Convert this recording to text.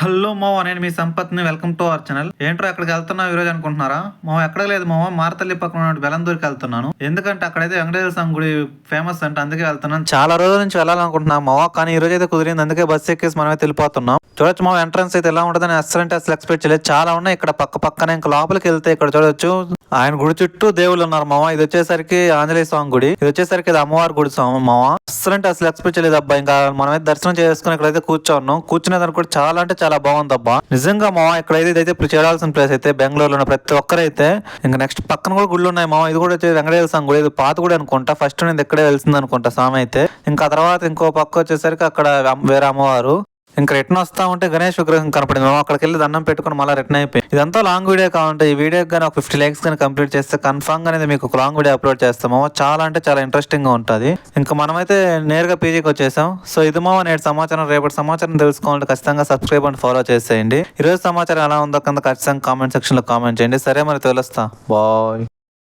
Hello మావ నేను మీ సంపత్ని. Welcome to our channel. ఏంట్రో ఎక్కడికి వెళ్తున్నావు ఈ రోజు అనుకుంటున్నారా? మావ ఎక్కడ లేదు మావ. మారతల్లి పక్కన బెలందూరికి వెళ్తున్నాను. ఎందుకంటే అక్కడైతే వెంకటేశ్వర స్వామి గుడి ఫేమస్ అంటే అందుకే వెళ్తున్నాను. చాలా రోజుల నుంచి వెళ్ళాలనుకుంటున్నాను మావ కానీ ఈ రోజు అయితే కుదిరింది. అందుకే బస్ ఎక్కేసి మనమైతే వెళ్ళిపోతున్నాం. చూడొచ్చు మా ఎంట్రన్స్ అయితే ఎలా ఉంటుందని అసలు అంటే అసలు ఎక్స్పెక్ట్ చేయలేదు. చాలా ఉన్నాయి. ఇక్కడ పక్క పక్కనే ఇంకా లోపలికి వెళ్తే ఇక్కడ చూడొచ్చు. ఆయన గుడి చుట్టూ దేవుళ్ళు ఉన్నారు మామ ఇది వచ్చేసరికి ఆంజనేయ స్వామి గుడి. ఇది వచ్చేసరికి ఇది అమ్మవారి గుడి స్వామి మామ అసలు అంటే అసలు ఎక్స్పెక్ట్ చేయలేదు అబ్బా. ఇంకా మనమైతే దర్శనం చేసుకుని ఇక్కడైతే కూర్చోన్నాం. కూర్చునే కూడా చాలా అంటే చాలా చాలా బాగుందబ్బా. నిజంగా మా ఇక్కడైతే ఇదైతే ఇప్పుడు చేరాల్సిన ప్లేస్ అయితే బెంగళూరులో ఉన్న ప్రతి ఒక్కరైతే ఇంకా నెక్స్ట్ పక్కన కూడా గుళ్ళు ఉన్నాయి మా ఇది కూడా వచ్చి వెంకటేశ్వర స్వామి గుడి. ఇది పాత గుడి అనుకుంటా. ఫస్ట్ నేను ఇక్కడే వెళ్తుంది అనుకుంటా స్వామి అయితే. ఇంకా తర్వాత ఇంకో పక్క వచ్చేసరికి అక్కడ వేరే అమ్మవారు. ఇంకా రిటర్న్ వస్తా ఉంటే గణేష్ విగ్రహం కనపడింది. మేము అక్కడికి వెళ్ళి దండం పెట్టుకుని మళ్ళీ రిటర్న్ అయిపోయి. ఇదంతా లాంగ్ వీడియో కావాలంటే ఈ వీడియో కానీ ఒక ఫిఫ్టీ లైక్స్ కానీ కంప్లీట్ చేస్తే కన్ఫామ్గా మీకు ఒక లాంగ్ వీడియో అప్లోడ్ చేస్తాము చాలా అంటే చాలా ఇంట్రెస్టింగ్గా ఉంటుంది. ఇంకా మనమైతే నేరుగా పీజీకి వచ్చేసాం. సో ఇది మా నేటి సమాచారం. రేపటి సమాచారం తెలుసుకోవాలంటే ఖచ్చితంగా సబ్స్క్రైబ్ అండ్ ఫాలో చేసేయండి. ఈ రోజు సమాచారం ఎలా ఉందో కింద ఖచ్చితంగా కామెంట్ సెక్షన్లో కామెంట్ చేయండి. సరే మరి తెలుస్తా. బాయ్